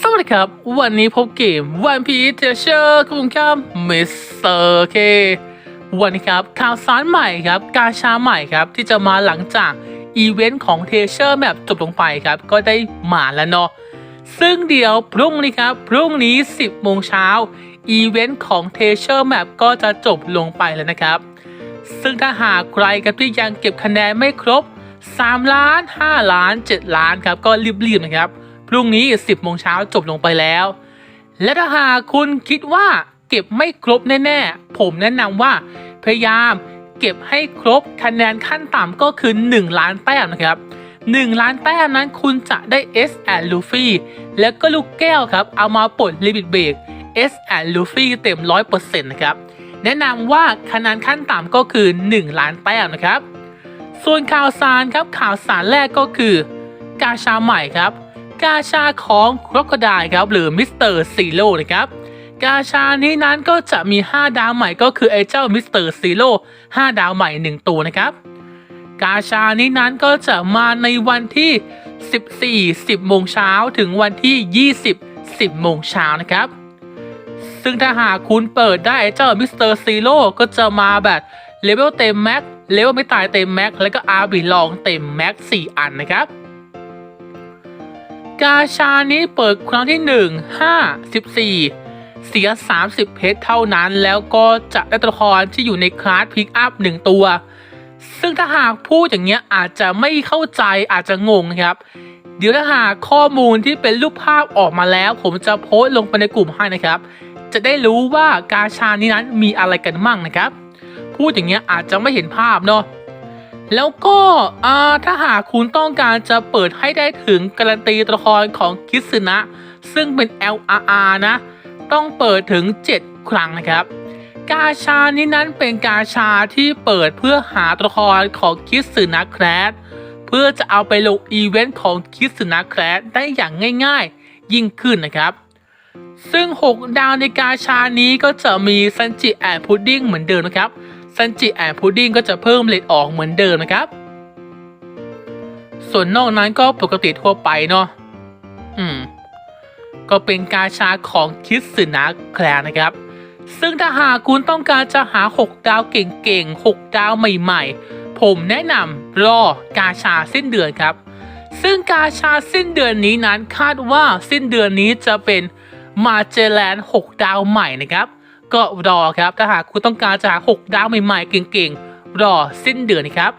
สวัสดีครับ วันนี้พบเกม One Piece Treasure กับผมครับมิสเตอร์เควันนี้ครับข่าวสารใหม่ครับ การชาใหม่ครับ ที่จะมาหลังจากอีเวนต์ของ Treasure Map จบลงไปครับ ก็ได้มาแล้วเนาะซึ่งเดี๋ยวพรุ่งนี้ครับ พรุ่งนี้ 10 โมงเช้าอีเวนต์ของ Treasure Map ก็จะจบลงไปแล้วนะครับ ซึ่งถ้าหากใครครับที่ยังเก็บคะแนนไม่ครบ 3 ล้าน 5 ล้าน 7 ล้านครับ ก็รีบๆนะครับ รุ่งนี้ 10โมงเช้าจบลงไปแล้ว และถ้าหากคุณคิดว่าเก็บไม่ครบแน่ๆ ผมแนะนำว่าพยายามเก็บให้ครบคะแนนขั้นต่ำก็คือ 1 ล้านแต้มนะครับ 1 ล้านแต้มนั้นคุณจะได้ S and Luffy แล้วก็ลูกแก้วครับ เอามาปลดลิมิตเบรก S and Luffy เต็ม 100%นะครับ แนะนำว่าคะแนนขั้นต่ำก็คือ 1 ล้านแต้มนะครับ ส่วนข่าวสารครับข่าวสารแรกก็คือ กาชาใหม่ครับ กาชาของคร o ก o ด i ครับหรือมิสเตอร์ซีโร่นะครับกาชานี้นั้นก็จะมี 5 ดาวใหม่ก็คือไอ้เจ้ามิสเตอร์ซีโร่5ดาวใหม่ 1 ตัวนะครับกาชานี้นั้นก็จะมาในวันที่ 14 10โมงเช้าถึงวันที่ 20 10โมงเช้านะครับ ซึ่งถ้าหากคุณเปิดได้เจ้ามิสเตอร์ซีโร่ก็จะมาแบบเลเวลเต็มแม็กเลเวลไม่ตายเต็มแม็กแล้วก็อาร์บิลองเต็มแม็ก4อันนะครับ กาชานี้เปิดครั้งที่ 1 5 14 เสีย 30 เพชรเท่านั้น แล้วก็จะได้ตัวละครที่อยู่ในคลาสพิกอัพ1ตัว ซึ่งถ้าหากพูดอย่างเงี้ยอาจจะไม่เข้าใจอาจจะงงครับ เดี๋ยวถ้าหากข้อมูลที่เป็นรูปภาพออกมาแล้ว ผมจะโพสต์ลงไปในกลุ่มให้นะครับ จะได้รู้ว่ากาชานี้นั้นมีอะไรกันมั่งนะครับ พูดอย่างเงี้ยอาจจะไม่เห็นภาพเนาะ แล้วก็ถ้าหากคุณต้องการจะเปิดให้ได้ถึงการันตีตัวละครของคิสึนะ ซึ่งเป็น LRR นะ ต้องเปิดถึง 7 ครั้งนะครับ กาชานี้นั้นเป็นกาชาที่เปิดเพื่อหาตัวละครของคิสึนะแครสเพื่อจะเอาไปลงอีเวนต์ของคิสึนะแครสได้อย่างง่ายๆ ยิ่งขึ้นนะครับซึ่ง 6 ดาวในกาชานี้ก็จะมีซันจิแอนพุดดิ้งเหมือนเดิมนะครับ ซันจิแอนพุดดิ้งก็จะเพิ่มเลทออกเหมือนเดิมนะครับ ส่วนนอกนั้นก็ปกติทั่วไปเนาะอืม ก็เป็นกาชาของคิดสึนะแคลนะครับ ซึ่งถ้าหากคุณต้องการจะหา 6 ดาวเก่งๆ 6 ดาวใหม่ๆ ผมแนะนำรอกาชาสิ้นเดือนครับ ซึ่งกาชาสิ้นเดือนนี้นั้นคาดว่าสิ้นเดือนนี้จะเป็นมาเจแลน 6 ดาวใหม่นะครับ ก็รอครับ ถ้าหากคุณต้องการจะหา 6 ดาวใหม่ๆ เก่งๆ รอสิ้นเดือนนะครับ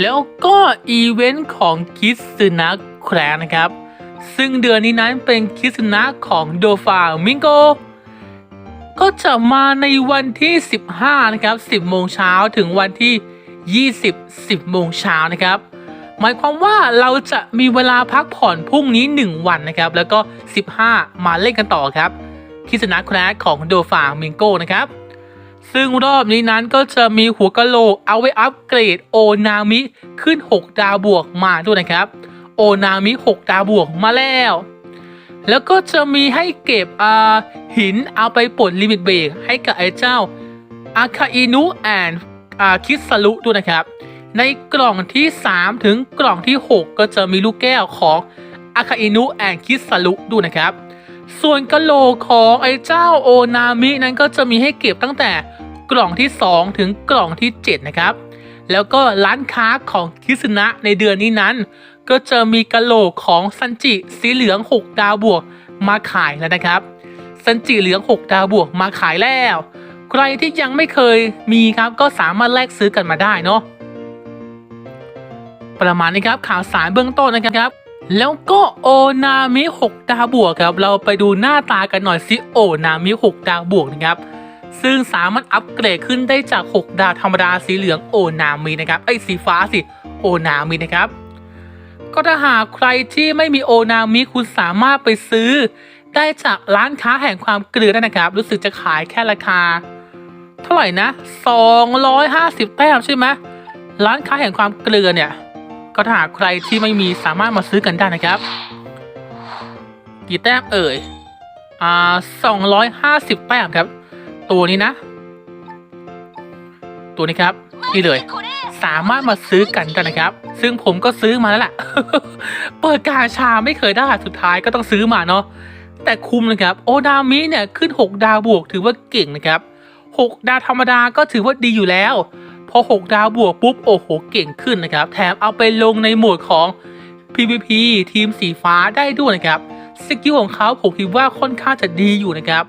แล้วก็อีเวนต์ของคิสึนะแคร์นะครับ ซึ่งเดือนนี้นั้นเป็นคิสึนะของโดฟามิงโก ก็จะมาในวันที่ 15 นะครับ 10 โมงเช้าถึงวันที่ 20 10 โมงเช้านะครับหมายความว่าเราจะมีเวลาพักผ่อนพรุ่งนี้ 1 วันนะครับ แล้วก็ 15 มาเล่นกันต่อครับ คิสนะแครสของโดฟามิงโกนะครับ ซึ่งรอบนี้นั้นก็จะมีหัวกะโหลกเอาไว้อัปเกรดโอนามิขึ้น 6 ดาวบวกมาด้วยนะครับ โอนามิ 6 ดาวบวกมาแล้ว แล้วก็จะมีให้เก็บอ่าหินเอาไปปลดลิมิตเบรกให้กับไอ้เจ้าอาคาอินุแอนอ่าคิสลุด้วยนะครับ ในกล่องที่ 3 ถึงกล่องที่ 6 ก็จะมีลูกแก้วของอาคาอินุแอนคิสลุด้วยนะครับ ส่วนกะโหลกของไอ้เจ้าโอนามินั้นก็จะมีให้เก็บตั้งแต่กล่องที่ 2 ถึงกล่องที่ 7 นะครับ แล้วก็ร้านค้าของคิสนะในเดือนนี้นั้น ก็จะมีกะโหลกของซันจิสีเหลือง 6 ดาวบวกมาขายแล้วนะครับซันจิเหลือง 6 ดาวบวกมาขายแล้ว ใครที่ยังไม่เคยมีครับก็สามารถแลกซื้อกันมาได้เนาะประมาณนี้ครับข่าวสารเบื้องต้นนะครับ แล้วก็โอนามิ6ดาวบวกครับ เราไปดูหน้าตากันหน่อยสิโอนามิ6ดาวบวกนะครับ ซึ่งสามารถอัปเกรดขึ้นได้จาก 6 ดาวธรรมดาสีเหลืองโอนามินะครับไอ้สีฟ้าสิโอนามินะครับ ก็ถ้าหากใครที่ไม่มีโอนามิคุณสามารถไปซื้อ ได้จากร้านค้าแห่งความเกลือได้นะครับ รู้สึกจะขายแค่ราคา เท่าไหร่นะ 250 แต้มใช่ไหมร้านค้าแห่งความเกลือเนี่ย ก็ถ้าหากใครที่ไม่มีสามารถมาซื้อกันได้นะครับ กี่แต้มเอ่ย อ่าสองร้อยห้าสิบแต้มครับ ตัวนี้นะ ตัวนี้ครับ นี่เลย สามารถมาซื้อกันได้นะครับ ซึ่งผมก็ซื้อมาแล้วแหละเปิดกาชาไม่เคยได้สุดท้ายก็ต้องซื้อมาเนาะแต่คุ้มนะครับ โอนามิเนี่ยขึ้น 6 ดาวบวกถือว่าเก่งนะครับ 6 ดาวธรรมดาก็ถือว่าดีอยู่แล้ว พอ 6 ดาวบวกปุ๊บ โอ้โห เก่งขึ้นนะครับ แถมเอาไปลงในโหมดของ PVP ทีมสีฟ้าได้ด้วยนะครับ สกิลของเขาผมคิดว่าค่อนข้างจะดีอยู่นะครับ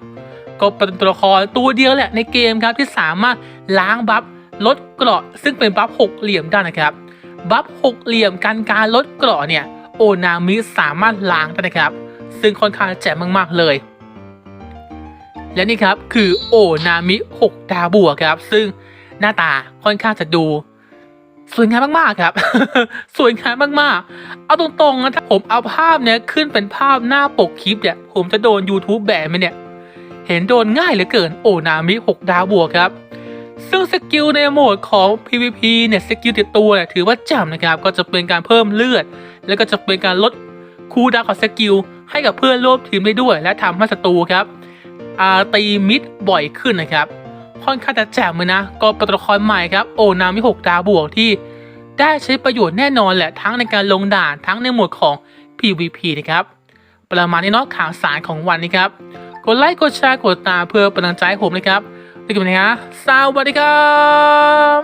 ก็เป็นตัวละครตัวเดียวแหละในเกมครับที่สามารถล้างบัฟลดเกราะ ซึ่งเป็นบัฟหกเหลี่ยมได้นะครับ บัฟหกเหลี่ยมกันการลดเกราะเนี่ยโอนามิสามารถล้างได้นะครับ ซึ่งค่อนข้างแจ๋มมากๆเลย และนี่ครับคือโอนามิ 6 ดาวบวกครับ ซึ่ง หน้าตาค่อนข้างจะดู สวยงามมากๆครับ สวยงามมากๆ เอาตรงๆนะถ้าผมเอาภาพเนี้ยขึ้นเป็นภาพหน้าปกคลิปเนี่ย ผมจะโดน YouTube แบนไหมเนี่ย เห็นโดนง่ายเหลือเกินโอนามิ 6 ดาวบวกครับ ซึ่งสกิลในโหมดของ PVP เนี่ยสกิลติดตัวเนี่ยถือว่าจ่มนะครับ ก็จะเป็นการเพิ่มเลือด แล้วก็จะเป็นการลดคูดาวของสกิลให้กับเพื่อนร่วมทีมได้ด้วย และทำให้ศัตรูครับตีมิดบ่อยขึ้นนะครับ ค่อนข้างจะแจ่มเลยนะ ก็เป็นตัวละครใหม่ครับ โอนามิ6ดาวบวกที่ ได้ใช้ประโยชน์แน่นอนแหละทั้งในการลงด่านทั้งในหมวดของ PVP นะครับ ประมาณนี้เนาะข่าวสารของวันนี้ครับ กดไลค์กดแชร์กดตามเพื่อเป็นกำลังใจให้ผมนะครับไปกันนะฮะสวัสดีครับ